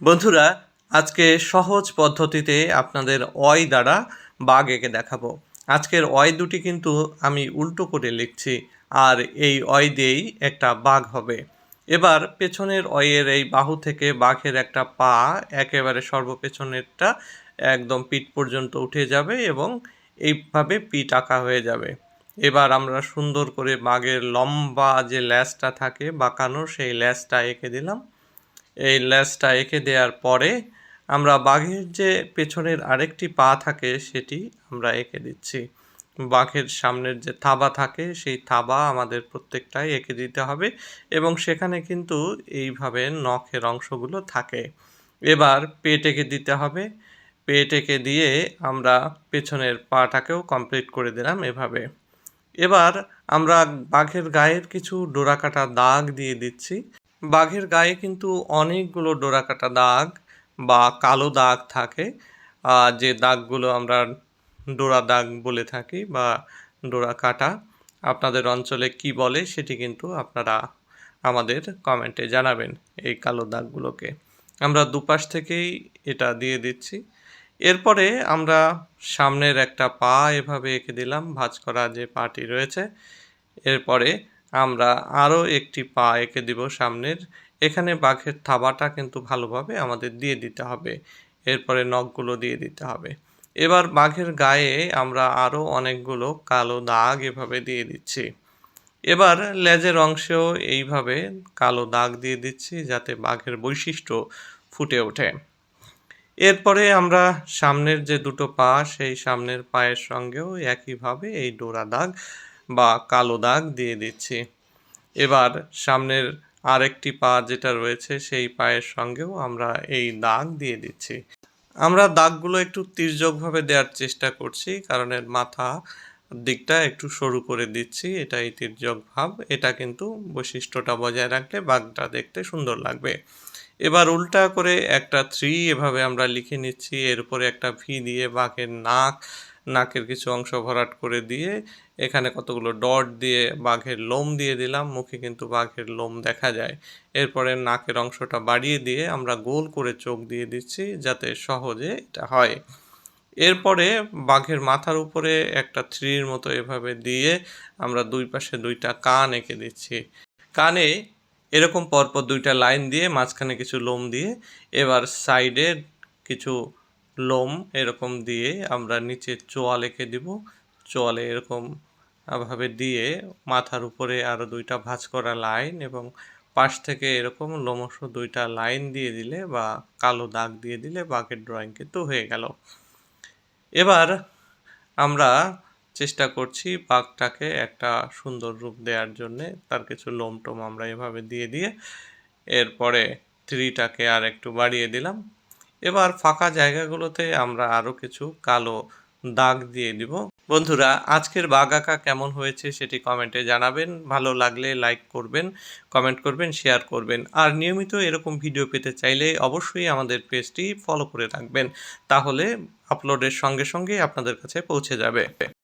বন্ধুরা, আজকে সহজ পদ্ধতিতে আপনাদের অয় দ্বারা বাঘ এঁকে দেখাবো। আজকের অয় দুটি কিন্তু আমি উল্টো করে লিখছি, আর এই অয় দিয়েই একটা বাঘ হবে। এবার পেছনের অয়ের এই বাহু থেকে বাঘের একটা পা একেবারে সর্বপেছনেরটা একদম পিঠ পর্যন্ত উঠে যাবে এবং এইভাবে পিঠ আঁকা হয়ে যাবে। এবার আমরা সুন্দর করে বাঘের লম্বা যে ল্যাসটা থাকে বাঁকানো, সেই ল্যাসটা এঁকে দিলাম। এই ল্যাসটা এঁকে দেওয়ার পরে আমরা বাঘের যে পেছনের আরেকটি পা থাকে সেটি আমরা এঁকে দিচ্ছি। বাঘের সামনের যে থাবা থাকে, সেই থাবা আমাদের প্রত্যেকটাই এঁকে দিতে হবে এবং সেখানে কিন্তু এইভাবে নখের অংশগুলো থাকে। এবার পেট এঁকে দিতে হবে। পেট এঁকে দিয়ে আমরা পেছনের পাটাকেও কমপ্লিট করে দিলাম এভাবে। এবার আমরা বাঘের গায়ের কিছু ডোরাকাটা দাগ দিয়ে দিচ্ছি। বাঘের গায়ে কিন্তু অনেকগুলো ডোরাকাটা দাগ বা কালো দাগ থাকে। যে দাগগুলো আমরা ডোরা দাগ বলে থাকি বা ডোরা কাটা, আপনাদের অঞ্চলে কি বলে সেটি কিন্তু আপনারা আমাদের কমেন্টে জানাবেন এই কালো দাগগুলোকে। আমরা দুপাশ থেকেই এটা দিয়ে দিচ্ছি। এরপরে আমরা সামনের একটা পা এভাবে এঁকে দিলাম, ভাঁজ করা যে পাটি রয়েছে। এরপরে আমরা আরও একটি পা এঁকে দিব সামনের। এখানে বাঘের থাবাটা কিন্তু ভালোভাবে আমাদের দিয়ে দিতে হবে। এরপরে নখগুলো দিয়ে দিতে হবে। এবার বাঘের গায়ে আমরা আরও অনেকগুলো কালো দাগ এভাবে দিয়ে দিচ্ছি। এবার লেজের অংশেও এইভাবে কালো দাগ দিয়ে দিচ্ছি যাতে বাঘের বৈশিষ্ট্য ফুটে ওঠে। এরপরে আমরা সামনের যে দুটো পা, সেই সামনের পায়ের সঙ্গেও একইভাবে এই ডোরা দাগ বা কালো দাগ দিয়ে দিচ্ছি। এবার সামনের আরেকটি পা যেটা রয়েছে, সেই পায়ের সঙ্গেও আমরা এই দাগ দিয়ে দিচ্ছি। আমরা দাগগুলো একটু তির্যকভাবে দেওয়ার চেষ্টা করছি, কারণ এর মাথা দিকটা একটু সরু করে দিচ্ছি, এটাই তির্যক ভাব। এটা কিন্তু বৈশিষ্ট্যটা বজায় রাখলে বাঘটা দেখতে সুন্দর লাগবে। এবার উল্টা করে একটা থ্রি এভাবে আমরা লিখে নিচ্ছি। এর উপরে একটা ভি দিয়ে বাঘের নাক নাকের কিছু অংশ ভরাট করে দিয়ে এখানে কতগুলো ডট দিয়ে বাঘের লোম দিয়ে দিলাম, মুখে কিন্তু বাঘের লোম দেখা যায়। এরপরে নাকের অংশটা বাড়িয়ে দিয়ে আমরা গোল করে চোখ দিয়ে দিচ্ছি যাতে সহজে এটা হয়। এরপরে বাঘের মাথার উপরে একটা থ্রির মতো এভাবে দিয়ে আমরা দুই পাশে দুইটা কান এঁকে দিচ্ছি। কানে এরকম পরপর দুইটা লাইন দিয়ে মাঝখানে কিছু লোম দিয়ে এবার সাইডে কিছু লোম এরকম দিয়ে আমরা নিচে চোয়াল এঁকে দিব। চোয়ালে এরকম ভাবে দিয়ে মাথার উপরে আরও দুইটা ভাঁজ করা লাইন এবং পাশ থেকে এরকম লোমশ দুইটা লাইন দিয়ে দিলে বা কালো দাগ দিয়ে দিলে বাঘের ড্রয়িং কিন্তু হয়ে গেল। এবার আমরা চেষ্টা করছি বাঘটাকে একটা সুন্দর রূপ দেওয়ার জন্যে। তার কিছু লোম টোম আমরা এভাবে দিয়ে দিয়ে এরপরে থ্রিটাকে আর একটু বাড়িয়ে দিলাম। এবার ফাঁকা জায়গাগুলোতে আমরা আরও কিছু কালো দাগ দিয়ে দিব বন্ধুরা, আজকের বাঘ আঁকা কেমন হয়েছে সেটি কমেন্টে জানাবেন। ভালো লাগলে লাইক করবেন কমেন্ট করবেন শেয়ার করবেন। আর নিয়মিত এরকম ভিডিও পেতে চাইলে অবশ্যই আমাদের পেজটি ফলো করে রাখবেন। তাহলে আপলোডের সঙ্গে সঙ্গে আপনাদের কাছে পৌঁছে যাবে।